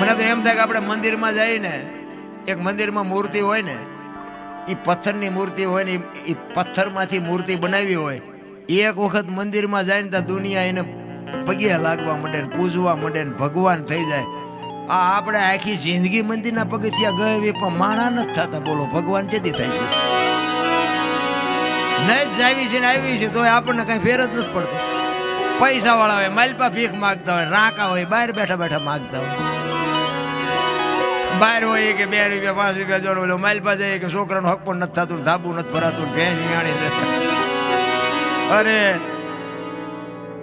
મને તો એમ થાય કે આપણે મંદિરમાં જઈને એક મંદિરમાં મૂર્તિ હોય ને એ પથ્થરની મૂર્તિ હોય ને એ પથ્થરમાંથી મૂર્તિ બનાવી હોય, એક વખત મંદિરમાં જાય ને તો દુનિયા એને પગે લાગવા માંડે ને, પૂજવા માંડે ને, ભગવાન થઈ જાય. આ આપણે આખી જિંદગી મંદિરના પગથિયા ગયે એવી પણ માણા નથી થતા, બોલો, ભગવાન ચેતી થાય છે? નહીં જ આવી છે ને આવી છે તો આપણને કઈ ફેર જ નથી પડતો. પૈસા વાળા હોય, માલપા ભીખ માગતા હોય, રાકા હોય, બહાર બેઠા બેઠા માગતા હોય. બહાર હોય કે બે રૂપિયા, પાંચ રૂપિયા જોડે ઓલો માઇલ પાસે કે છોકરાનું હક પણ નથી થતું ધાબુ નથી ભરાતું ભેંસ નથી અરે,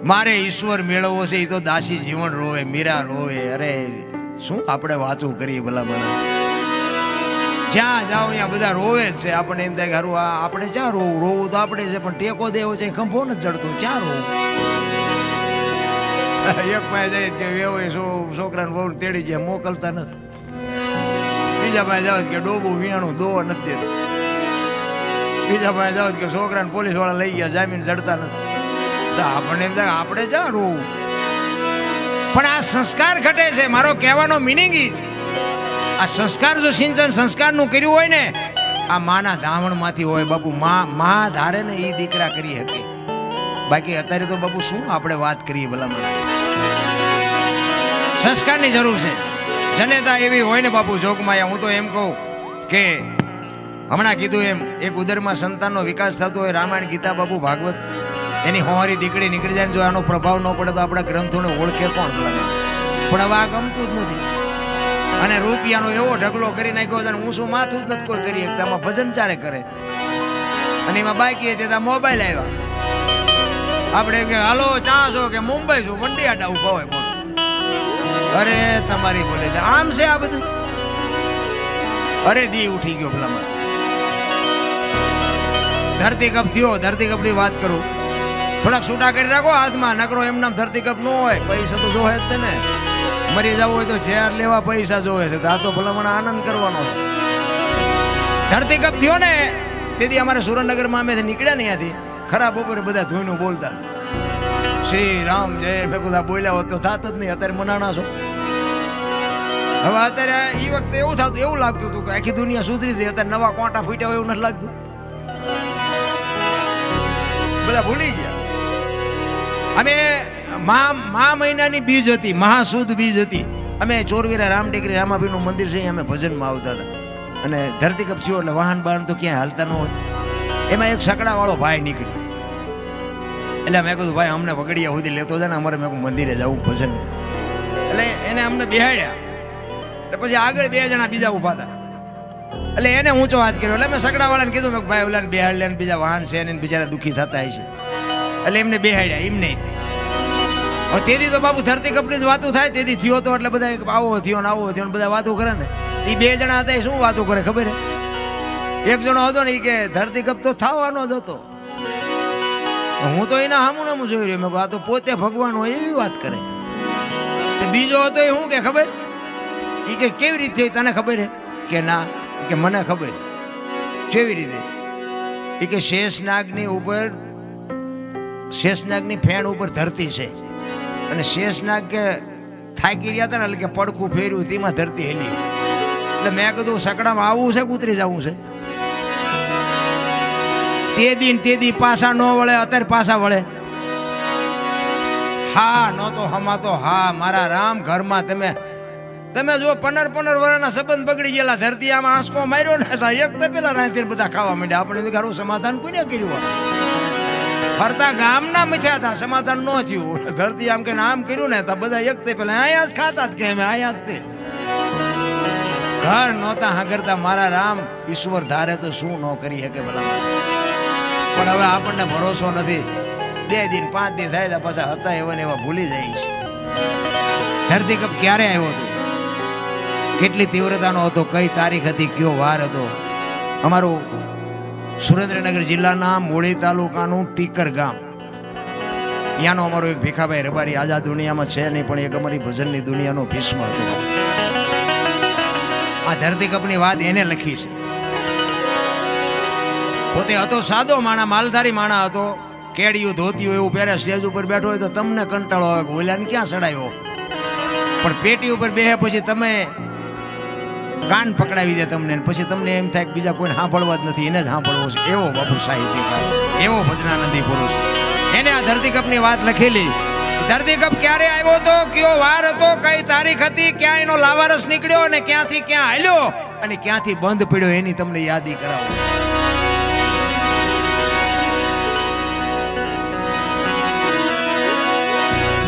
મારે ઈશ્વર મેળવવો છે એ તો દાસી જીવન રોવે, મીરા રોવે. અરે, શું આપણે વાતું કરીએ ભલા ભલા? જ્યાં જાઓ ત્યાં બધા રોવે જ છે. આપણને એમ થાય કે હારું આપણે ક્યાં રોવું? રોવું તો આપણે છે, પણ ટેકો દેવો છે, ખંભો નથી ચડતો. ક્યાં રોવું? એક પાસે જાય કે એવો છોકરાને બહુ તેડી જાય, મોકલતા નથી. બીજા પાસે જાવ કે ડોબું, વીણું, દોવા નથી બીજા પાસે જાવ કે છોકરાને પોલીસવાળા લઈ ગયા, જામીન ચડતા નથી. તો આપણને એમ થાય આપણે જ રોવું? પણ આ સંસ્કાર ઘટે છે, મારો કહેવાનો મિનિંગ ઈ આ સંસ્કાર જો સિંચન સંસ્કારનું કર્યું હોય ને, આ માના ધામણમાંથી હોય બાપુ, મા મા ધારે ને એ દીકરા કરી શકે. બાકી અત્યારે તો બાપુ શું આપણે વાત કરીએ ભલામણ? સંસ્કારની જરૂર છે. જનેતા એવી હોય ને બાપુ, જોગમાયા, હું તો એમ કહું કે હમણાં કીધું એમ, એક ઉદરમાં સંતાનનો વિકાસ થતો હોય, રામાયણ ગીતા બાપુ ભાગવત, એની હોવારી દીકરી નીકળી જાય જો આનો પ્રભાવ ન પડે તો આપણા ગ્રંથોને ઓળખે કોણ પણ હવે આ ગમતું જ નથી. અને રૂપિયાનો એવો ઢગલો કરી નાખ્યો છે હું શું માથું જ નથી કોઈ કરી શકતા, આમાં ભજન ચારે કરે. અને એમાં બાકી ત્યાં મોબાઈલ આવ્યા. આપણે કે, હાલો, ચા છો? કે, મુંબઈ છું મંડી આડા ઊભા હોય અરે, તમારી બોલે આમ છે આ બધું? અરે, દી ઉઠી ગયો ભલા મને ધરતી કપ થયો ધરતી કપની વાત કરું. થોડાક છૂટા કરી રાખો, હાથમાં, નકરો એમ નામ ધરતી કપ ન હોય. પૈસા તો જોવે જ ને મરી જવું હોય તો ઝેર લેવા પૈસા જોવે છે. આ તો ભલામણ આનંદ કરવાનો છે. ધરતી કપ થયો ને, તેથી અમારે સુરેન્દ્રનગરમાં અમે નીકળ્યા ને અહીંયાથી ખરાબ બપોરે બધા ધોઈનું બોલતા શ્રી રામ જય બધા બોલ્યા હોત તો થાત જ નહીં. અત્યારે મનાણા છો. હવે અત્યારે એ વખતે એવું થતું, એવું લાગતું હતું કે આખી દુનિયા સુધરી છે, અત્યારે નવા કોટા ફૂટ્યા હોય એવું નથી લાગતું. બધા ભૂલી ગયા. અમે મા મા મહિનાની બીજ હતી, મહાસુદ બીજ હતી. અમે ચોરવીરા રામટેકરી રામાભીનું મંદિર છે અમે ભજનમાં આવતા હતા. અને ધરતી કપસીઓ અને વાહન બહાન તો ક્યાંય હાલતા ન હોય. એમાં એક સકડાવાળો ભાઈ નીકળ્યો. એટલે મેં કીધું, ભાઈ, અમને વગડિયા સુધી લેતો જાય ને, અમારે મેં મંદિરે જવું ભજન એટલે એને અમને બેહાડ્યા. એટલે પછી આગળ બે જણા બીજા ઊભા હતા. એટલે એને ઊંચો હાથ કર્યો. એટલે મેં સકડાવાળાને કીધું, મેં ભાઈ, ઓલાને બેહાડ બીજા વાહન છે એને બિચારા દુઃખી થતા હશે. એટલે એમને બેહાડ્યા, એમ નહીં તેથી તો બાપુ ધરતી કપની જ વાતો થાય, તેથી થયો તો એટલે બધા આવો થયો ને આવો થયો ને બધા વાતો કરે ને. એ બે જણા હતા એ શું વાતો કરે ખબર હે? એક જણો હતો ને એ કે, ધરતી કપ તો થવાનો જ હતો. હું તો એના હામું નામું જોઈ રહ્યો. મેં આ તો પોતે ભગવાન હોય એવી વાત કરે. બીજો હતો એ શું કે ખબર? એ કે કેવી રીતે તને ખબર હે? કે ના કે મને ખબર. કેવી રીતે? એ કે શેષનાગની ઉપર, શેષનાગની ફેણ ઉપર ધરતી છે. અને શેષનાગ કે થાકી રહ્યા હતા ને એટલે કે પડખું ફેર્યું, તેમાં ધરતી હેલી. એટલે મેં કીધું, સકડામાં આવવું છે કૂતરી જવું છે? તે દિન, તે દી પાછા ન વળે, અત્યારે પાછા વળે. હા, નહોતો તો હમા તો હા, મારા રામ ઘરમાં તમે તમે જો પંદર પંદર વર્ષના સંબંધ બગડી ગયેલા. ધરતી આમાં આંસકો માર્યો ને હતા. એક તો પેલા રાંધીને બધા ખાવા માંડ્યા. આપણે ઘરું સમાધાન કોને કર્યું હોય? ફરતા ગામના મથ્યા હતા. સમાધાન ન થયું. ધરતી આમ કે આમ કર્યું ને હતા. બધા એક તે પેલા અહીંયા જ ખાતા જ કે અમે અહીંયા જ તે. ઘર નહોતા હાગરતા. મારા રામ ઈશ્વર ધારે તો શું ન કરી શકે ભલા પણ હવે આપણને ભરોસો નથી. બે દિન, પાંચ દિન થાય પાછા હતા એવા ને એવા ભૂલી જાય છે ધરતી કપ ક્યારે આવ્યો હતો? કેટલી તીવ્રતાનો હતો, કઈ તારીખ હતી, કયો વાર હતો. અમારું સુરેન્દ્રનગર જિલ્લાના મૂળી તાલુકાનું ટીકર ગામ. ત્યાંનો અમારો એક ભીખાભાઈ રબારી આજા દુનિયામાં છે નહીં, પણ એક અમારી ભજનની દુનિયાનો ભીષ્મ હતો. આ ધરતી કપની વાત એને લખી છે. પોતે હતો સાદો માણા, માલધારી માણા હતો. કેડિયું, ધોતિયું એવું પહેરે સ્ટેજ ઉપર બેઠો હોય તો તમને કંટાળો આવે ઓલાને ક્યાં ચડાવ્યો પણ પેટી ઉપર બેહે પછી તમે કાન પકડાવી દે તમને પછી તમને એમ થાય કે બીજા કોઈને સાંભળવા જ નથી, એને જ સાંભળવો છે. એવો બાપુ સાહિત્યકાર એવો ભજનાનંદી પુરુષ. એને આ ધરતીકપની વાત લખેલી. ધરતીકપ ક્યારે આવ્યો તો કયો વાર હતો? કઈ તારીખ હતી? ક્યાં એનો લાવારસ નીકળ્યો અને ક્યાંથી ક્યાં હાલ્યો? અને ક્યાંથી બંધ પડ્યો એની તમને યાદી કરાવો.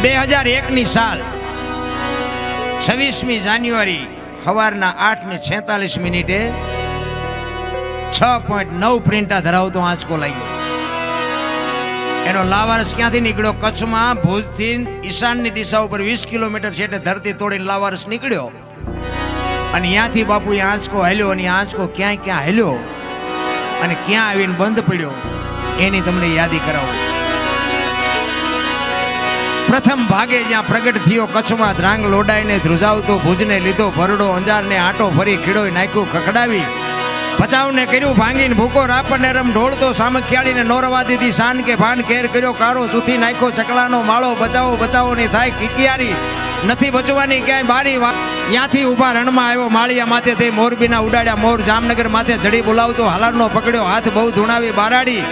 બે હજાર એકની સાલ, છવ્વીસમી જાન્યુઆરી સવારના આઠ ને છેતાલીસ મિનિટે છ પોઈન્ટ નવ પ્રિન્ટા ધરાવતો આંચકો લાગ્યો. એનો લાવારસ ક્યાંથી નીકળ્યો? કચ્છમાં ભુજથી ઈશાનની દિશા ઉપર વીસ કિલોમીટર છે એટલે ધરતી તોડીને લાવારસ નીકળ્યો. અને ત્યાંથી બાપુ એ આંચકો હાલ્યો અને આંચકો ક્યાંય ક્યાં હાલ્યો અને ક્યાં આવીને બંધ પડ્યો, એની તમને યાદી કરાવું. પ્રથમ ભાગે જ્યાં પ્રગટ થયો કચ્છમાં ધ્રાંગ લોડાઈને ધ્રુજાવતો ભુજને લીધો ભરડો અંજારને આટો ફરી ખીડોઈ નાખ્યું ખખડાવી. પચાવને કર્યું ભાંગીને ભૂકો, રાપરને રમ ઢોળતો સામખિયાળીને નોરવા દીધી શાન કે ભાન, કેર કર્યો કારો ચૂથી નાખ્યો ચકલાનો માળો. બચાવો બચાવો ની થાય કિકિયારી, નથી બચવાની ક્યાંય બારી ત્યાંથી ઊભા રણમાં આવ્યો માળિયા માથે થઈ મોરબીના ઉડાડ્યા મોર જામનગર માથે જડી બોલાવતો, હાલારનો પકડ્યો, હાથ બહુ ધૂણાવી બારાડી.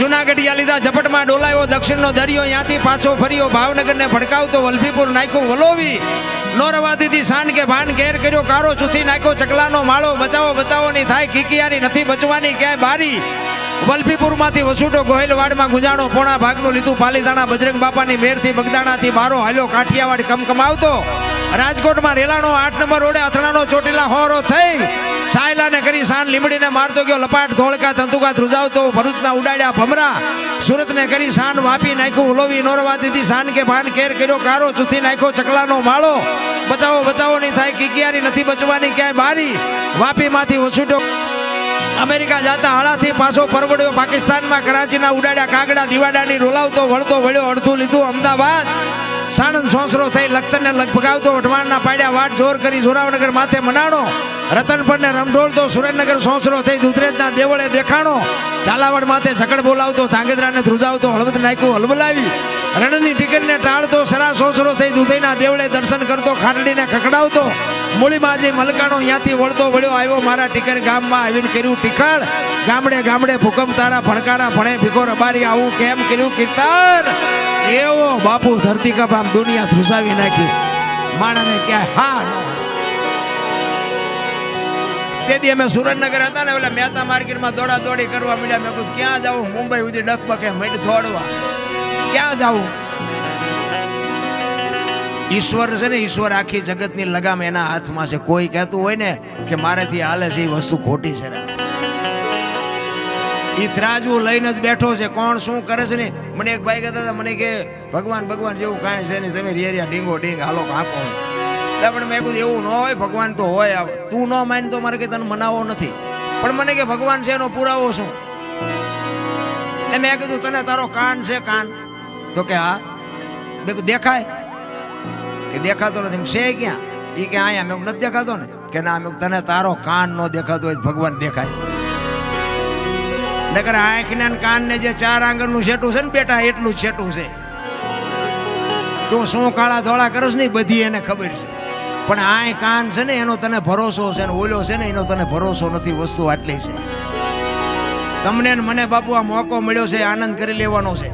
જુનાગઢિયા લીધા ઝપટમાં ડોલાયો, દક્ષિણનો દરિયો ત્યાંથી પાછો ફર્યો, ભાવનગરને ભડકાવતો વલભીપુર નાખ્યો વલોવી. દીધી શાન કે ભાન ઘેર કર્યો, કારો ચૂથી નાખ્યો, ચકલાનો માળો, બચાવો બચાવો નહીં થાય કિકિયારી નથી બચવાની ક્યાંય બારી. વલભીપુરમાંથી વસુટો ગોહેલવાડમાં ગુંજાણો, પોણા ભાગનું લીધું પાલીતાણા, બજરંગ બાપાની મેરથી બગદાણાથી બારો હાલ્યો, કાઠિયાવાડ કમકમાવતો. રાજકોટમાં રેલાનો આઠ નંબર રોડે અથડાનો ચોટીલા હોરો થઈ. સાયલાને કરી સાન લીમડીને મારતો ગયો, લપાટ, ધોળકા તંતુકા ધ્રુજાવતો, ભરૂચના ઉડાડ્યા ભમરા. સુરતને કરી સાન વાપી નાખ્યું, ઉલોવી નોરવા દીધી, સાન કે ભાન કેર કર્યો, કારો ચૂથી નાખ્યો, ચકલાનો માળો. બચાવો બચાવો, નહીં થાય, કિકિયારી નથી બચવાની, ક્યાંય બારી. વાપીમાંથી ઓછૂટ્યો અમેરિકા જાતા હાળાથી પાછો પરવડ્યો, પાકિસ્તાનમાં કરાચીના ઉડાડ્યા કાગડા, દિવાડાની રોલાવતો, વળતો, વળ્યો, અડધું લીધું, અમદાવાદ. સાણંદ સોસરો થઈ, લખતરને લગભગાવતો, વઢવાણના પાડ્યા, વાટ જોર કરી, જોરાવનગર માથે મનાણો. રતનપરને રમઢોળતો સુરેન્દ્રનગર સોસરો થઈ દુધરેજના દેવળે દેખાણો. ચાલાવડ માથે ઝકડ બોલાવતો, ધાંગધ્રાને ધ્રુજાવતો, હળવદ નાખ્યું હલબલાવી. રણની ટિકિટને ટાળતો, સરા સોસરો થઈ દુધઈના દેવળે દર્શન કરતો, ખાંડડીને ખકડાવતો મૂળીબાજી મલકાણો ત્યાંથી વળતો વળ્યો, આવ્યો મારા ટીકર ગામમાં આવીને કર્યું ટીખળ ગામડે ગામડે ભૂકંપ તારા ભણકારા ભણે, ભીખો રબારી, આવું કેમ કર્યું કીર્તન? એવો બાપુ ધરતી કપ આમ દુનિયા ધ્રુસાવી નાખી. માણાને ક્યાંય હા ન તેથી અમે સુરેન્દ્રનગર હતા ને એટલે મહેતા માર્કેટમાં દોડા દોડી કરવા મળ્યા મેં કીધું, ક્યાં જાવું મુંબઈ સુધી ડકબકે મેં દોડવા. ક્યાં જાવું ઈશ્વર છે ને, ઈશ્વર આખી જગતની લગામ એના હાથમાં છે. કોઈ કહેતું હોય ને કે મારેથી હાલે છે એ વસ્તુ ખોટી છે ને એ ત્રાજુ લઈને જ બેઠો છે. કોણ શું કરે છે ને? મને એક ભાઈ કહેતા હતા, મને કે ભગવાન ભગવાન જેવું કાંઈ છે નહીં. તમે રેરિયા ડીંગો ડીંગ હાલો કાંકો. પણ મેં કીધું એવું ન હોય, ભગવાન તો હોય. તું ન માન તો મારે કે તને મનાવો નથી. પણ મને કે ભગવાન છે એનો પુરાવો શું? એ મેં કીધું તને તારો કાન છે કાન. તો કે હા. મેં કીધું, દેખાય? કે દેખાતો નથી. છે ક્યાં? એ કે, અહીંયા. મેં નથી દેખાતો ને? કે ના, મેં તને તારો કાન ન દેખાતો હોય ભગવાન દેખાય. નકર આંખને ને કાનને જે ચાર આંગળનું છેટું છે ને બેટા, એટલું જ છેટું છે. તું શું કાળા ધોળા કરસ નહીં બધી એને ખબર છે. પણ આય કાન છે ને, એનો તને ભરોસો છે ને, ઓલો છે ને, એનો તને ભરોસો નથી વસ્તુ આટલી છે. તમને ને મને બાપુ આ મોકો મળ્યો છે, આનંદ કરી લેવાનો છે.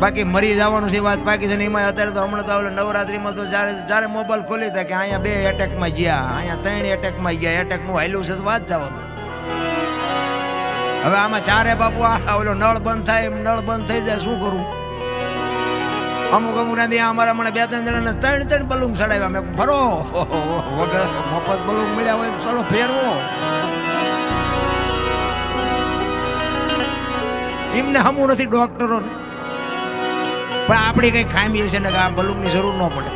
બાકી મરી જવાનું છે વાત બાકી છે ને એમાં અત્યારે તો હમણાં તો ઓલો નવરાત્રીમાં તો જ્યારે જ્યારે મોબાઈલ ખોલી હતા કે અહીંયા બે એટેકમાં ગયા, અહીંયા ત્રણ એટેકમાં ગયા એટેકનું હાલ્યું છે તો વાત જવાનું હવે આમાં ચારે બાપુ આ ઓલો નળ બંધ થાય, એમ નળ બંધ થઈ જાય, શું કરું? અમુક અમુક ના ત્યાં અમારા મને બે ત્રણ જણાને ત્રણ ત્રણ બલૂન ચડાવ્યા. મેં ફરો વગર મફત બલૂન મળ્યા હોય ચલો ફેરવો. એમને હમું નથી ડોક્ટરોને પણ આપણી કઈ ખામી છે ને કે આ બલૂનની જરૂર ન પડે.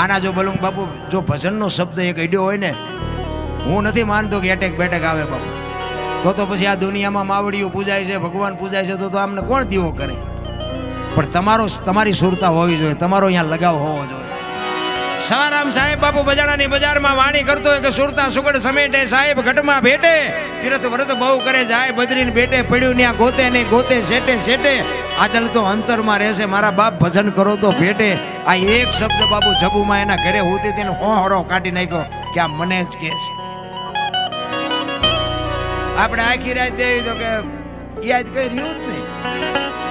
આના જો બલૂન, બાપુ, જો ભજનનો શબ્દ એક અડ્યો હોય ને, હું નથી માનતો કે એટેક બેટેક આવે, બાપુ. તો તો પછી આ દુનિયામાં માવડીઓ પૂજાય છે, ભગવાન પૂજાય છે, તો તો આમને કોણ દીવો કરે? પણ તમારો તમારી સુરતા હોવી જોઈએ. તમારો અહીંયા લગાવ હોવો જોઈએ. સવારામ સાહેબ બાપુ બજાણાની બજારમાં વાણી કરતો હોય કે સુરતા સુગડ સમેટે સાહેબ, ઘટમાં ભેટે. તીરથ વ્રત બહુ કરે જાય બદરીને ભેટે પડ્યું ત્યાં ગોતે નહીં ગોતે, શેટે શેટે. આદલ તો અંતરમાં રહેશે મારા બાપ ભજન કરો તો ભેટે. આ એક શબ્દ બાપુ જબુમાં એના ઘરે હોતી તેને હોહરો કાઢી નાખ્યો કે આ મને જ કહે છે. આપણે આખી રાત દેવી તો કે યાદ કઈ રહ્યું જ નહીં.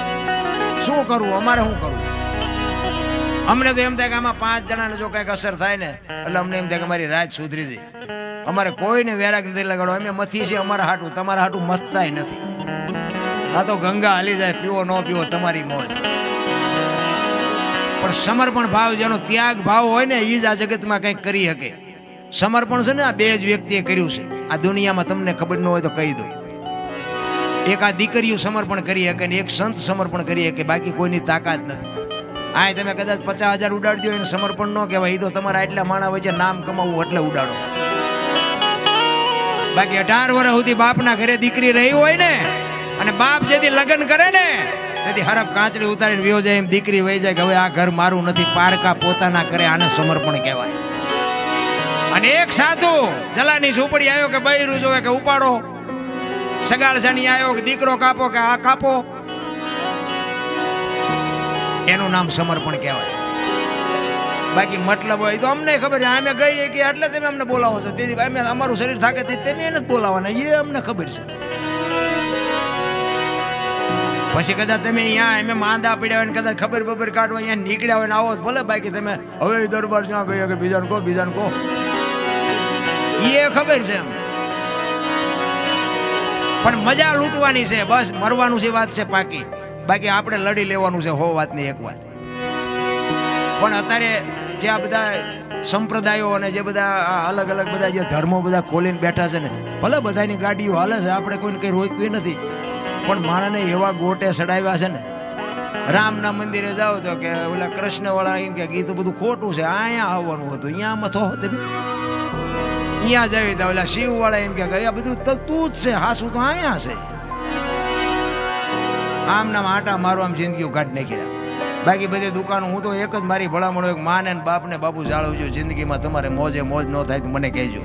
શું કરવું અમારે શું કરવું અમને તો એમ થાય કે આમાં પાંચ જણાને જો કંઈક અસર થાય ને, એટલે અમને એમ થાય કે અમારી રાત સુધરી જાય અમારે કોઈને વેરાગ નથી લગાડો અમે મથી છે અમારા હાટું, તમારા હાટું મથતાય નથી. આ તો ગંગા હાલી જાય, પીવો ન પીવો તમારી મોજ. પણ સમર્પણ ભાવ જેનો ત્યાગ ભાવ હોય ને એ જ આ જગતમાં કંઈક કરી શકે. સમર્પણ છે ને, આ બે જ વ્યક્તિએ કર્યું છે. આ દુનિયામાં તમને ખબર ન હોય તો કહી દઉં. એક દીકરીઓ સમર્પણ કરી શકે ને એક સંત સમર્પણ કરી શકે, બાકી કોઈની તાકાત નથી. આ તમે કદાચ પચાસ હજાર ઉડાડજો એને સમર્પણ ન કહેવાય એ તો તમારા એટલા માણા હોય છે નામ કમાવવું એટલે ઉડાડો. બાકી અઢાર વર્ષ સુધી બાપના ઘરે દીકરી રહી હોય ને, અને બાપ જેથી લગ્ન કરે ને, તેથી હરફ કાંચડી ઉતારીને વ્યો જાય એમ દીકરી વહી જાય કે હવે આ ઘર મારું નથી, પારકા પોતાના કરે આને સમર્પણ કહેવાય. અને એક સાધુ, જલાની ઝૂંપડી આવ્યો કે બૈરું જોવે કે ઉપાડો. સગાળસાની આવ્યો કે દીકરો કાપો કે આ કાપો? એનું નામ સમર્પણ કહેવાય. બાકી મતલબ હોય તો અમને ખબર છે, અમે ગઈએ કે એટલે તમે અમને બોલાવો છો. તેથી અમે અમારું શરીર થાકે તે તમે એને જ બોલાવવાના એ અમને ખબર છે. પછી કદાચ તમે અહીંયા એમ માંદા પડ્યા હોય ને કદાચ ખબર બબર કાઢવા અહીંયા નીકળ્યા હોય ને આવો ભલે બાકી તમે હવે દરબાર જ્યાં ગયો કે બીજાને કહો બીજાને કહો. એ ખબર છે એમ. પણ મજા લૂંટવાની છે, બસ મરવાનું છે વાત છે પાકી. બાકી આપણે લડી લેવાનું છે, હો વાતની એક વાત. પણ અત્યારે જે આ બધા સંપ્રદાયો અને જે બધા અલગ અલગ બધા જે ધર્મો બધા ખોલીને બેઠા છે ને, ભલે બધાની ગાડીઓ હાલે છે, આપણે કોઈને કંઈ રોકવી નથી. પણ માણસને એવા ગોટે સડાવ્યા છે ને, રામના મંદિરે જાઓ તો કે ઓલા કૃષ્ણવાળા એમ કે ગીત બધું ખોટું છે, અહીંયા આવવાનું હતું, અહીંયા આમાં થો તમે. અહીંયા જવી તો ઓલા શિવ વાળા એમ કે આ બધું તો જ છે હાસું તો અહીંયા છે. આમ નામ આટા મારવા આમ જિંદગીઓ કાઢી નાખી બાકી બધી દુકાનો, હું તો એક જ મારી ભલામણ હોય કે માને ને બાપને બાપુ છું જિંદગીમાં તમારે મોજે મોજ ન થાય તો મને કહેજો.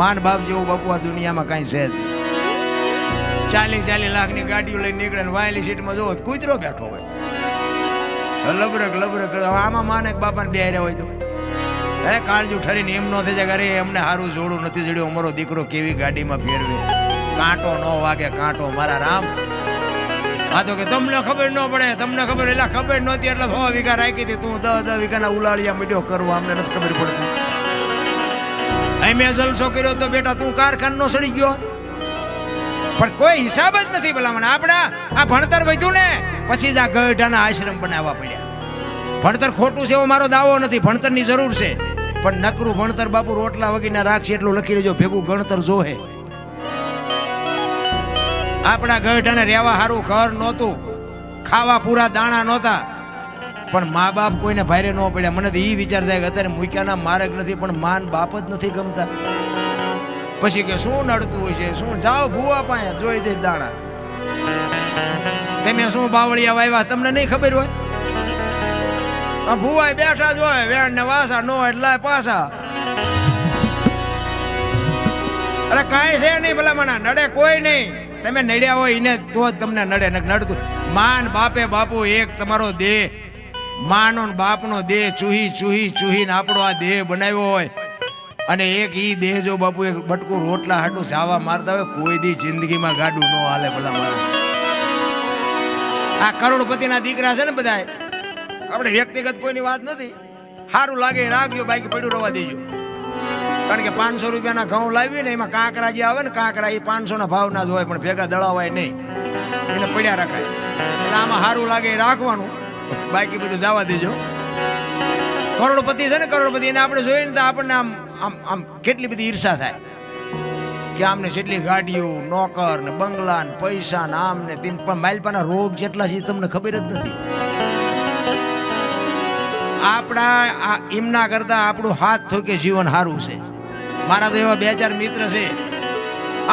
માન બાપ જેવું બાપુ આ દુનિયામાં કાંઈ છે જ નહીં. ચાલીસ ચાલીસ લાખની ગાડીઓ લઈને નીકળે ને વાયલી સીટમાં જોવો કૂતરો બેઠો હોય. લબરક લબરક, આમાં માને બાપાને બે હોય તો. હે કાળજી ઠરીને એમ ન થઈ જાય અરે એમને સારું જોડું નથી જડ્યું, અમારો દીકરો કેવી ગાડીમાં ફેરવે. કાંટો ન વાગે, કાંટો મારા રામ. આ તો કે તમને ખબર ન પડે, તમને ખબર એટલે ખબર નહોતી, એટલે સો વીઘા રાખી હતી. તું દસ દસ વીઘાના ઉલાળિયા મીડ્યો કરવો, અમને નથી ખબર પડતી. મેં જલસો કર્યો તો બેટા, તું કારખાન નો સડી ગયો. પણ કોઈ હિસાબ જ નથી ભલામણ આપણા, આ ભણતર વધ્યું ને, પછી જ આ ગઢાના આશ્રમ બનાવવા પડ્યા. ભણતર ખોટું છે એવો મારો દાવો નથી. ભણતરની જરૂર છે. પણ નકરું ભણતર બાપુ રોટલા વગીને રાખશે એટલું લખી લેજો, ભેગું ગણતર જોહે. આપણા ગઢાને રહેવા સારું ઘર નહોતું, ખાવા પૂરા દાણા નહોતા. પણ મા બાપ કોઈને ભારે ન પડ્યા. મને તો એ વિચાર થાય કે અત્યારે મૂક્યાના માર્ગ નથી, પણ માન બાપ જ નથી ગમતા. પછી કે શું નડતું હોય છે? શું? જાઓ ભૂવા પાસે, જોઈ દે દાણા. તમે શું બાવળિયા વાવ્યા? તમને નહીં ખબર હોય? ભૂવાય બેઠા જ હોય, વેણ ને વાસા નો એટલે પાછા. અરે કાંઈ છે નહીં ભલા મને નડે કોઈ નહીં. તમે નડ્યા હોય એને તો જ તમને નડે નડતું. માન બાપે બાપુ એક તમારો દેહ. માનો ને બાપનો દેહ ચૂહી ચૂહી, ચૂહીને આપણો આ દેહ બનાવ્યો હોય. અને એક ઈ દેહ જો બાપુ એક બટકું રોટલા હાટું ચાવા મારતા હોય, કોઈ દી જિંદગીમાં ગાડું ન હાલે ભલા માણસ આ કરોડપતિના દીકરા છે ને બધા આપણે વ્યક્તિગત કોઈની વાત નથી. સારું લાગે રાખજો બાકી પડ્યું રવા દેજો. કારણ કે પાંચસો રૂપિયાના ઘઉં લાવીએ ને એમાં કાંકરા જે આવે ને, કાંકરા એ પાંચસો ના ભાવના જ હોય, પણ ભેગા દળાવાય નહીં. એને પડ્યા રખાય. એટલે આમાં સારું લાગે એ રાખવાનું. બાકી બધું જવા દેજો. કરોડપતિ છે ને, કરોડપતિ, એને આપણે જોઈએ ને તો આપણને આમ આમ આમ કેટલી બધી ઈર્ષા થાય. કે આમને જેટલી ગાડીઓ, નોકર ને બંગલા ને પૈસા ને આમ ને તેમ. પણ માલપાના રોગ જેટલા છે તમને ખબર જ નથી. આપણા એમના કરતા આપણું હાથ થોકે જીવન સારું છે. મારા તો એવા બે ચાર મિત્ર છે.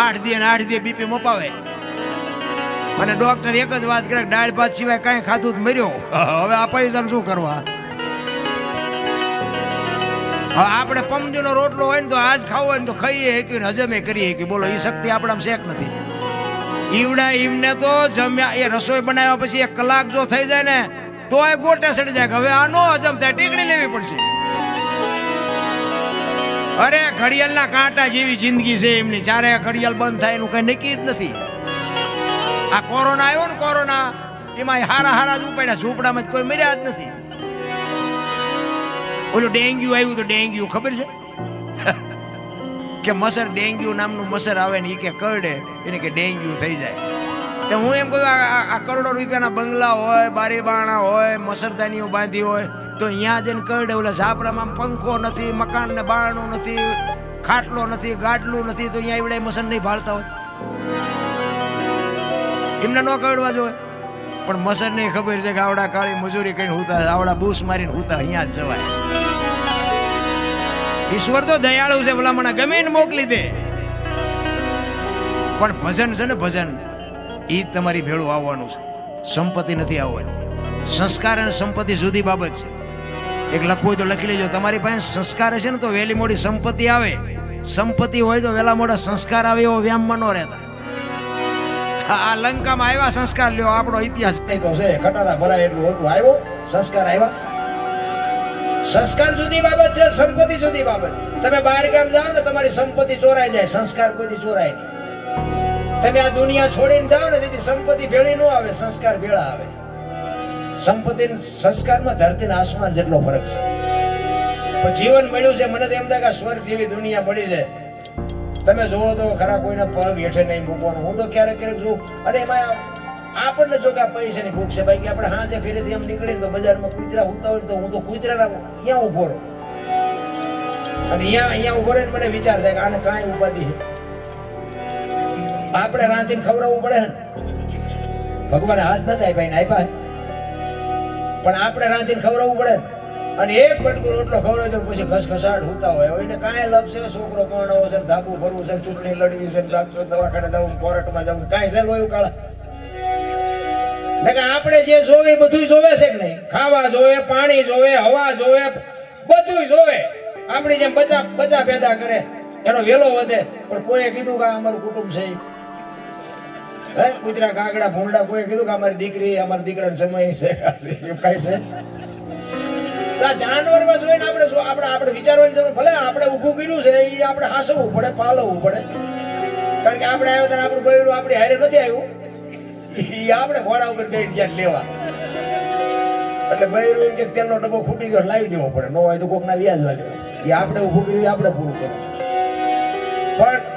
આઠ દી આઠ દી બીપી મપાવે. અને ડોક્ટર એક જ વાત કરે દાળ ભાત સિવાય કાંઈ ખાધું જ મર્યો. હવે આ પૈસા શું કરવા? આપણે પમદીનો રોટલો હોય ને તો આજ ખાવો હોય ને તો ખાઈએ કે હજમે કરીએ કે બોલો એ શક્તિ આપણામાં શેક નથી? ઈવડા ઈમને તો જમ્યા, એ રસોઈ બનાવ્યા પછી એક કલાક જો થઈ જાય ને તો એ ગોટે સડી જાય હવે આ નો હજમ થાય, ટીકડી લેવી પડશે. અરે ઘડિયાળના કાંટા જેવી જિંદગી છે એમની. ચારે ઘડિયાળ બંધ થાય એનું કઈ નક્કી જ નથી. આ કોરોના આવ્યો ને કોરોના એમાં હારા હારા જ ઉપાડ્યા. ઝૂંપડામાં કોઈ મર્યા જ નથી. ઓલું ડેન્ગ્યુ આવ્યું તો ડેન્ગ્યુ, ખબર છે? કે મસર ડેન્ગ્યુ નામનું મસર આવે ને એ કે કરડે, એને કે ડેન્ગ્યુ થઈ જાય. તો હું એમ કહું, આ- કરોડો રૂપિયાના બંગલા હોય બારી બારણા હોય, મસરદાનીઓ બાંધી હોય, તો અહીંયા જઈને કરડે ઓલા ઝાપરામાં પંખો નથી, મકાન ને બારણું નથી, ખાટલો નથી, ગાડલું નથી, તો અહીંયા એવડે મસર નહીં ભાળતા હોય. એમને ન કરડવા જોઈએ. પણ મસર નહીં ખબર છે કે આવડા કાળી મજૂરી કરીને હુતા, આવડા બૂસ મારીને હુતા, અહીંયા જ જવાય. ઈશ્વર તો દયાળુ છે ભલા મને ગમે મોકલી દે. પણ ભજન છે ને ભજન. એ તમારી ભેળું આવવાનું છે. સંપત્તિ નથી આવવાની. સંસ્કાર અને સંપત્તિ જુદી બાબત છે. એક લખવું હોય તો લખી લેજો. તમારી પાસે સંસ્કાર છે ને તો વહેલી મોડી સંપત્તિ આવે. સંપત્તિ હોય તો વહેલા મોડા સંસ્કાર આવે એવો વ્યામમાં ન રહેતા. આ લંકામાં આવ્યા સંસ્કાર. લ્યો, આપણો ઇતિહાસ તો છે. ખટારા ભરાય એટલું હતું. આવ્યો? સંસ્કાર આવ્યા? સંસ્કાર જુદી બાબત છે, સંપત્તિ જુદી બાબત. તમે બહાર ગામ જાઓ ને તમારી સંપત્તિ ચોરાઈ જાય. સંસ્કાર કોઈથી ચોરાય નહીં. તમે આ દુનિયા છોડીને જાઓ ને, તેથી સંપત્તિ ભેળી ન આવે, સંસ્કાર ભેળા આવે. સંપત્તિ સંસ્કારમાં ધરતી આસમાન જેટલો ફરક છે. પણ જીવન મળ્યું છે, મને તો એમ થાય કે સ્વર્ગ જેવી દુનિયા મળી છે તમે જોવો તો ખરા કોઈના પગ હેઠે નહીં મૂકવાનું. હું તો ક્યારેક ક્યારેક જોઉં, અને એમાં આપણને જો કે પૈસાની ભૂખ છે ભાઈ કે આપણે હાજે ઘરેથી એમ નીકળીએ તો બજારમાં કૂતરા ઉતા હોય તો હું તો કૂતરાના અહીંયા ઊભો રહું. અને અહીંયા અહીંયા ઊભો રહીને મને વિચાર થાય કે આને કાંઈ ઉપાધિ છે. આપણે રાંધીને ખવડાવવું પડે ને. ભગવાને હાથ નથી આપ્યા, એને આપ્યા. પણ આપણે રાંધીને ખવડાવવું પડે અને એક બટકું રોટલો ખવડાવે પછી ઘસઘસાટ હોતા હોય. એને કાંઈ છે, છોકરો પરણાવો છે ધાબુ ભરવું છે ચૂંટણી લડવી છે દવાખાને જવું કોર્ટમાં જવું કાંઈ છે લોયું કાળા. કે આપણે જે જોવે બધું જોવે છે કે નહીં? ખાવા જોવે, પાણી જોવે, હવા જોવે બધું જોવે. આપણી જેમ બચા બચા પેદા કરે, એનો વેલો વધે. પણ કોઈએ કીધું કે અમારું કુટુંબ છે હે, કુતરા કાગડા, ભૂંડા કોઈ કીધું કે અમારી દીકરી, અમારા દીકરાનો સમય છે. એવું કાંઈ છે. જાનવરમાં જોઈને આપણે શું, આપણે આપણે વિચારવાની જરૂર, ભલે આપણે ઊભું કર્યું છે એ આપણે હાસવું પડે, પાલવવું પડે. કારણ કે આપણે આવ્યા ત્યારે આપણું બૈરું આપણી હારે નથી આવ્યું. એ આપણે ઘોડા ઉપર ગઈ ગયા લેવા. એટલે બૈરું એમ કે તેલનો ડબ્બો ખૂટી ગયો, લાવી દેવો પડે. ન હોય તો કોકના વ્યાજ લેવો. એ આપણે ઊભું કર્યું આપણે પૂરું કર્યું. પણ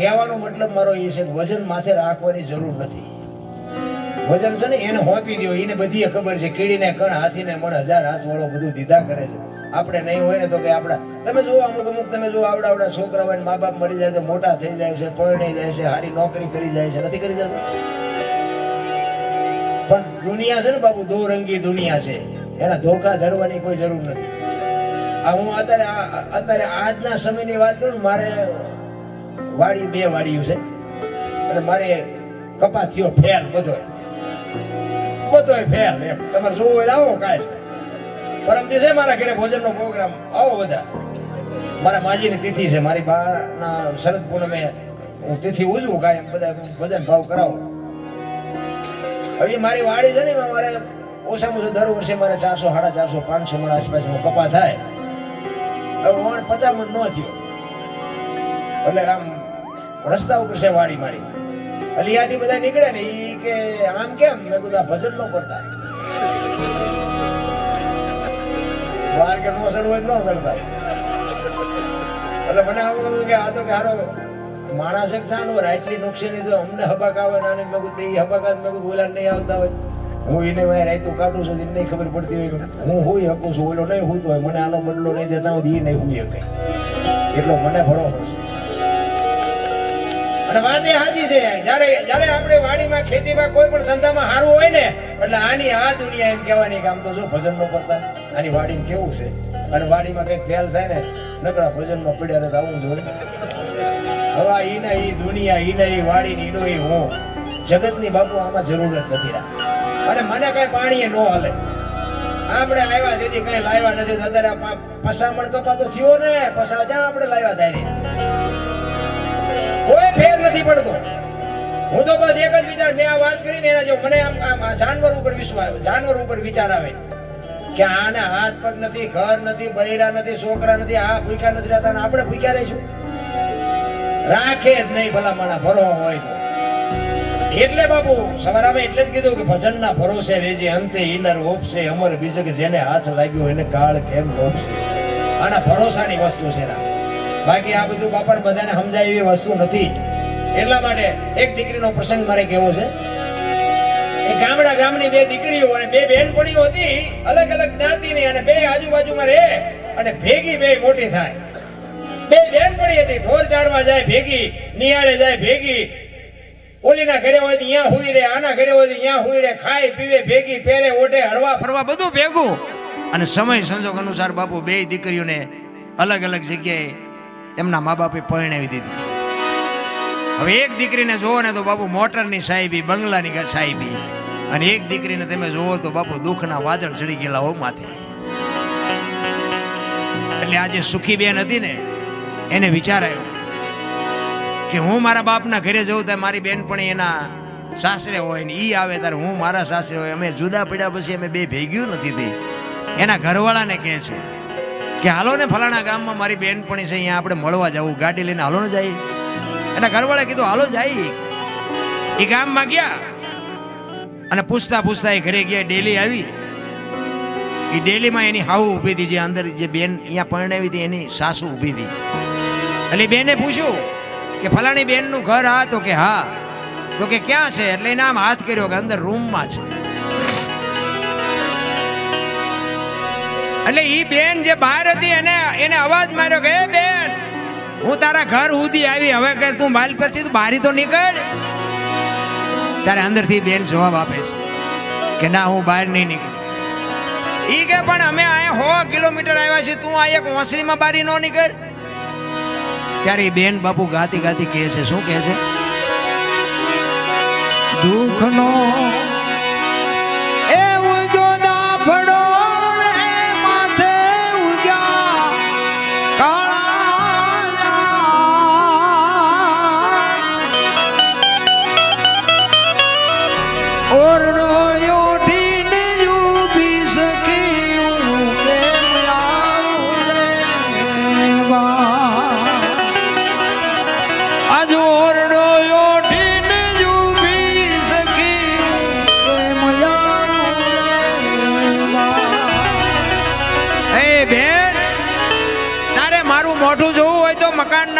કહેવાનો મતલબ મારો એ છે વજન માથે રાખવાની જરૂર નથી. વજન છે ને એને હોપી દો એને બધી ખબર છે. કીડીને કણ, હાથીને મણ, હજાર હાથ વાળો બધું દીધા કરે છે. આપણે નહીં હોય ને તો કે આપણા તમે જુઓ અમુક અમુક, તમે જુઓ આવડા આવડા છોકરા હોય મા બાપ મરી જાય તો મોટા થઈ જાય છે, પરણી જાય છે સારી નોકરી કરી જાય છે, નથી કરી જતા? પણ દુનિયા છે ને બાબુ દો રંગી દુનિયા છે. એના ધોકા ધરવાની કોઈ જરૂર નથી. આ હું અત્યારે અત્યારે આજના સમયની વાત કરું મારે વાડી બે વાડીયું છે. અને મારે કપા થયો ફેલ બધો બધો ફેલ એમ. તમારે જોવું હોય આવો કાલ. પરમ દિવસે મારા ઘરે ભોજનનો પ્રોગ્રામ, આવો બધા. મારા માજીની તિથિ છે. મારી બાના શરદ પૂનમે હું તિથિ ઉજવું કાંઈ બધા ભજન ભાવ કરાવો. હવે મારી વાડી છે ને મારે ઓછામાં ઓછું દર વર્ષે મારે ચારસો, સાડા ચારસો, પાંચસો મણ આસપાસ કપા થાય. હવે વણ પચાસ મણ ન થયો. એટલે આમ રસ્તા ઉપર છે વાડી મારી. એટલે ત્યાંથી બધા નીકળે ને એ કે આમ કેમ? મેં કીધું ભજન ન કરતા. બહાર કે નો ચડવું ન ચડતા. એટલે મને આમ કહ્યું કે આ તો કે હારો માણસ એક જાનવર આટલી નુકસાની તો અમને હબાક આવે ને આને મેં કીધું એ હબાકાત મેં કીધું, ઓલા નહીં આવતા હોય. હું એને ભાઈ રાયતું કાઢું છું નહીં ખબર પડતી હોય હું હોઈ શકું છું, ઓલો નહીં હોતો હોય, મને આનો બદલો નહીં દેતા હોય તો એ નહીં હોઈ શકે. એટલો મને ભરોસો છે. અને વાત એ સાચી છે, જ્યારે જ્યારે આપણે વાડીમાં, ખેતીમાં કોઈ પણ ધંધામાં સારું હોય ને, એટલે આની આ દુનિયા એમ કહેવાની કે આમ તો જો ભજન નો કરતા, આની વાડીમાં કેવું છે? અને વાડીમાં કંઈક ફેલ થાય ને, નકરા ભજનમાં પડ્યા રહે તો આવું જોડે હવા ઈ ને ઈ દુનિયા, ઈને, ઈ વાડી ને ઈનો, ઈ હું. જગતની બાપુ આમાં જરૂર જ નથી રાખ અને મને કઈ પાણીએ ન હલે. આપણે લાવ્યા દીદી કઈ લાવ્યા નથી અત્યારે પસામણ કપા તો થયો ને, પસા જ્યાં આપણે લાવ્યા ધારી કોઈ નથી પડતો. હું તો બસ એક જ વિચાર, મેં આ વાત કરીને એના જો મને આમ આમ જાનવર ઉપર વિશ્વાસ જાનવર ઉપર વિચાર આવે કે આને હાથ પગ નથી, ઘર નથી, બૈરા નથી, છોકરા નથી, આ ભૂખ્યા નથી રહેતા આપણે ભૂખ્યા રહીશું. રાખે જ નહીં ભલા માણા ફરો હોય તો. એટલે બાપુ, સવારામાં એટલે જ કીધું કે ભજનના ભરોસે રેજે અંતે ઇનર ઓપશે અમર બીજે જેને હાથ લાગ્યો એને કાળ કેમ લોપશે આના ભરોસાની વસ્તુ છે ના બાકી આ બધું બાપા બધાને સમજાય એવી વસ્તુ નથી. એટલા માટે એક દીકરીનો પ્રસંગ મારે કેવો છે. એ ગામડા ગામની બે દીકરીઓ અને બે બહેનપણીઓ હતી, અલગ અલગ જ્ઞાતિની અને બે આજુબાજુમાં રહે અને ભેગી બે મોટી થાય. બે બહેનપણી હતી, ઢોર ચારવા જાય ભેગી, નિયાળે જાય ભેગી. ઓલીના ઘરે હોય તો અહીંયા હુઈ રહે, આના ઘરે હોય તો અહીંયા હુઈ રહે, ખાય, પીવે, ભેગી, પહેરે, ઓઢે, હરવા, ફરવા, બધું ભેગું. અને સમય સંજોગ અનુસાર બાપુ બે દીકરીઓને અલગ અલગ જગ્યાએ એમના મા બાપે પરણાવી દીધી. હવે એક દીકરીને જોવો ને તો બાપુ મોટરની સાહેબી, બંગલાની સાહેબી. અને એક દીકરીને તમે જોવો તો બાપુ દુઃખના વાદળ ચડી ગયેલા હો માથે. એટલે આજે સુખી બેન હતી ને, એને વિચાર આવ્યો કે હું મારા બાપના ઘરે જઉં ત્યારે મારી બેન પણ એના સાસરે હોય ને એ આવે ત્યારે હું મારા સાસરે હોય. અમે જુદા પડ્યા પછી અમે બે ભેગ્યું નથી થઈ એના ઘરવાળાને કહે છે કે, હાલો ને ફલાણા ગામમાં મારી બેનપણી છે, અહીંયા આપણે મળવા જવું. ગાડી લઈને હાલો ને જાય. એના ઘરવાળા કીધું, હાલો જાય એ ગામમાં ગયા અને પૂછતા પૂછતા એ ઘરે ગયા, ડેલી આવી. એ ડેલીમાં એની હાવ ઊભી હતી, જે અંદર જે બેન અહીંયા પરણાવી હતી, એની સાસુ ઊભી હતી. એટલે બેને પૂછ્યું કે, ફલાણી બેનનું ઘર હા તો કે, હા. તો કે, ક્યાં છે? એટલે એને આમ હાથ કર્યો કે, અંદર રૂમમાં છે. એટલે એ બેન જે બહાર હતી, એને એને અવાજ માર્યો કે, "એ બેન હું તારા ઘર ઉધી આવી. હવે કે તું માલ પરથી તું બારી તો નીકળ. તારે અંદરથી બેન જવાબ આપે છે કે ના, હું બહાર નહીં નીકળું. ઈ કે પણ અમે અહીંયા સો કિલોમીટર આવ્યા છીએ, તું આ એક ઓસરીમાં બારી ન નીકળ. ત્યારે એ બેન બાપુ ગાતી ગાતી કહે છે, શું કહે છે? દુઃખનો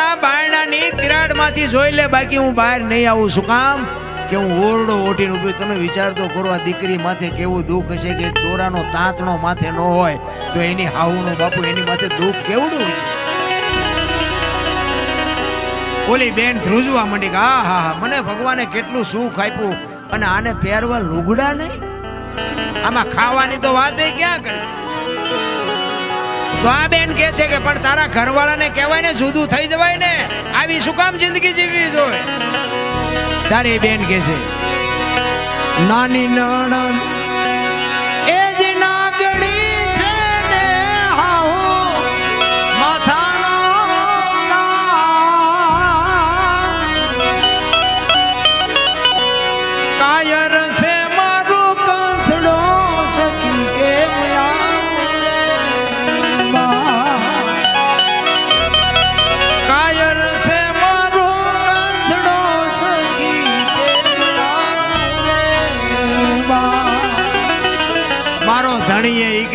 મકાનના બારણાની તિરાડમાંથી જોઈ લે, બાકી હું બહાર નહીં આવું. શું કામ? કે હું ઓરડો ઓઢીને ઊભી તમે વિચાર તો કરો, આ દીકરી માથે કેવું દુઃખ હશે કે દોરાનો તાંતનો માથે ન હોય, તો એની હાવુનો બાપુ એની માથે દુઃખ કેવડું હશે ઓલી બેન ધ્રુજવા માંડી કે આ હા હા, મને ભગવાને કેટલું સુખ આપ્યું અને આને પહેરવા લુગડા નહીં? આમાં ખાવાની તો વાત ક્યાં કરી? તો આ બેન કે છે કે, પણ તારા ઘરવાળાને કહેવાય ને, જુદું થઈ જવાય ને. આવી શું કામ જિંદગી જીવવી જોઈએ? તારી બેન કે છે, નાની નણંદ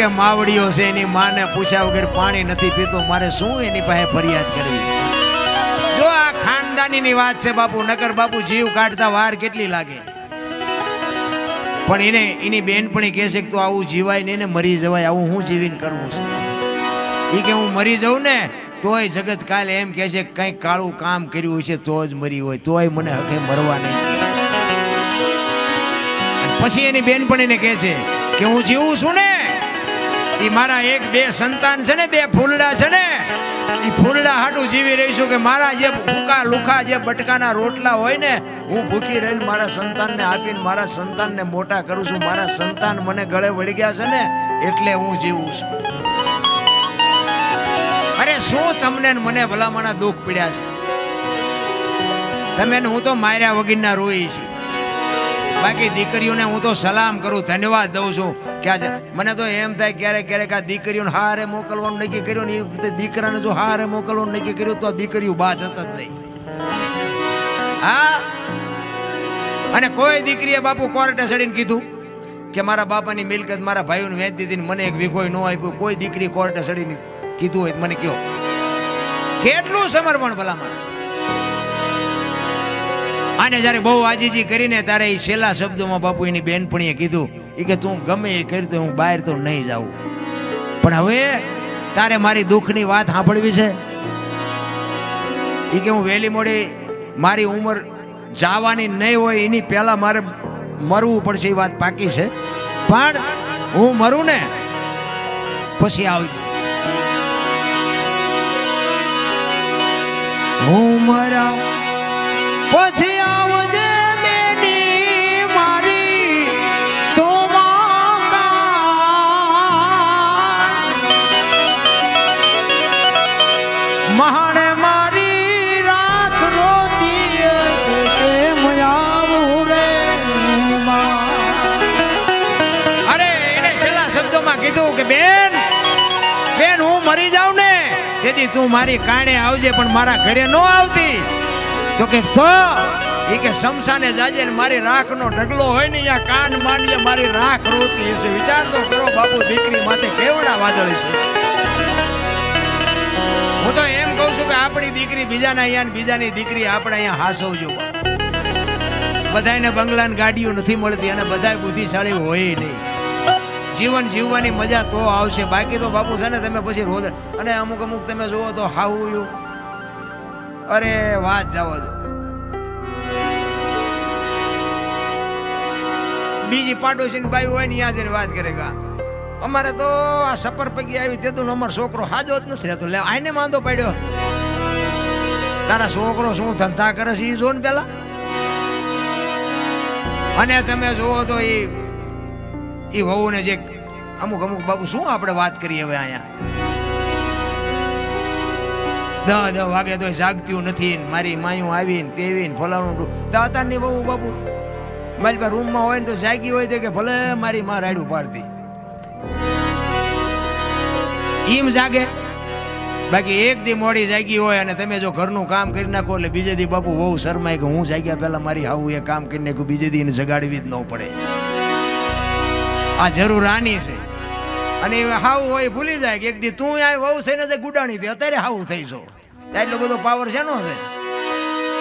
કે માવડીઓ છે, એની માને પૂછ્યા વગર પાણી નથી પીતો. મારે શું એની પાસે ફરિયાદ કરવી? જો આ ખાનદાનીની વાત છે બાપુ, નકર બાપુ જીવ કાઢતા વાર કેટલી લાગે? પણ એને, એની બેનપણી કહે છે કે તું આવું જીવાય નહીં ને મરી જવાય, આવું હું જીવીને કરવું છે? એ કે હું મરી જાઉં ને, તોય જગત કાલે એમ કહે છે કંઈક કાળું કામ કર્યું હોય છે તો જ મરી હોય, તોય મને હકે મરવા નહીં પછી એની બેનપણીને કહે છે કે હું જીવું છું ને એ મારા એક બે સંતાન છે ને, બે ફૂલડા છે ને એ ફૂલડા હાટું જીવી રહીશું કે મારા જે ભૂકા લુખા જે બટકાના રોટલા હોય ને, હું ભૂખી રહીને મારા સંતાનને આપીને મારા સંતાનને મોટા કરું છું. મારા સંતાન મને ગળે વળી ગયા છે ને, એટલે હું જીવું છું. અરે શું તમને મને ભલામણા દુઃખ પીડ્યા છે? તમે હું તો માર્યા વગરના રોઈ છે. બાકી દીકરીઓને હું તો સલામ કરું, ધન્યવાદ દઉં છું કે આજે મને તો એમ થાય ક્યારેક ક્યારેક આ દીકરીઓને હારે મોકલવાનું નક્કી કર્યું ને એ વખતે દીકરાને જો હારે મોકલવાનું નક્કી કર્યું તો દીકરીઓ બા જત જ નહીં. હા? અને કોઈ દીકરીએ બાપુ કોર્ટે ચડીને કીધું કે મારા બાપાની મિલકત મારા ભાઈઓને વેચી દીધી મને એક વિઘોય ન આપ્યું. કોઈ દીકરી કોર્ટે ચડીને કીધું હોય મને કયો કેટલું સમર્પણ ભલામણ? આને જ્યારે બહુ આજીજી કરીને ત્યારે એ છેલ્લા શબ્દોમાં બાપુ એની બેનપણીએ કીધું એ કે તું ગમે એ કરી તો હું બહાર તો નહીં જાઉં. પણ હવે તારે મારી દુઃખની વાત સાંભળવી છે? એ કે હું વહેલી મોડી મારી ઉંમર જવાની નહીં હોય, એની પહેલાં મારે મરવું પડશે એ વાત પાકી છે. પણ હું મરું ને, પછી આવજો હું મરા પછી કે બેન બેન, હું મરી જાઉં ને, તેથી તું મારી કાણે આવજે, પણ મારા ઘરે ન આવતી. તો કે તો એ કે શમશાને જાજે ને મારી રાખનો ઢગલો હોય ને અહીંયા કાન માનીએ મારી રાખ રોતી હશે. વિચાર તો કરો, બાપુ દીકરી માથે કેવડા વાદળ છે. હું તો એમ કહું છું કે આપણી દીકરી બીજાના અહીંયા બીજાની દીકરી આપણે અહીંયા હાસવજો બધાને બંગલા ને ગાડીઓ નથી મળતી અને બધાય બુદ્ધિશાળી હોય નહીં. જીવન જીવવાની મજા તો આવશે. બાકી તો બાપુ છે ને તમે પછી રોજ અને અમુક અમુક તમે જુઓ તો હાવું અરે, વાત જાવ બીજી પાડોશીની બાઈ હોય ને, ત્યાં જઈને વાત કરે કા અમારે તો આ સપર પૈકી આવી તેતું અમારો છોકરો હાજો જ નથી રહેતો. લે આને માંદો પડ્યો. તારા છોકરો શું ધંધા કરે છે એ જો ને પેલા? અને તમે જુઓ તો એ એ વહુને જે અમુક અમુક બાબુ શું આપણે વાત કરીએ હવે અહીંયા? દહ દહ વાગે તો જાગતું નથી મારી માયું આવીને તેવી ને ફલાણું દાતાની બહુ બાપુ મારી પાસે રૂમમાં હોય ને તો જાગી હોય તો કે ભલે મારી માં રાડું પાડતી. એમ જાગે. બાકી એક દી મોડી જાગી હોય અને તમે જો ઘરનું કામ કરી નાખો એટલે બીજે દી બાપુ બહુ શરમાય કે હું જાગ્યા પહેલા મારી આવું એ કામ કરી નાખ્યું, બીજે દી જગાડવી જ ન પડે. આ જરૂર આની છે. અને હાવ હોય ભૂલી જાય કે એક દી તું આ વહુ ને જે ગુડાણી દે. અત્યારે હાવ થઈ જો. એટલો બધો પાવર શેનો છે?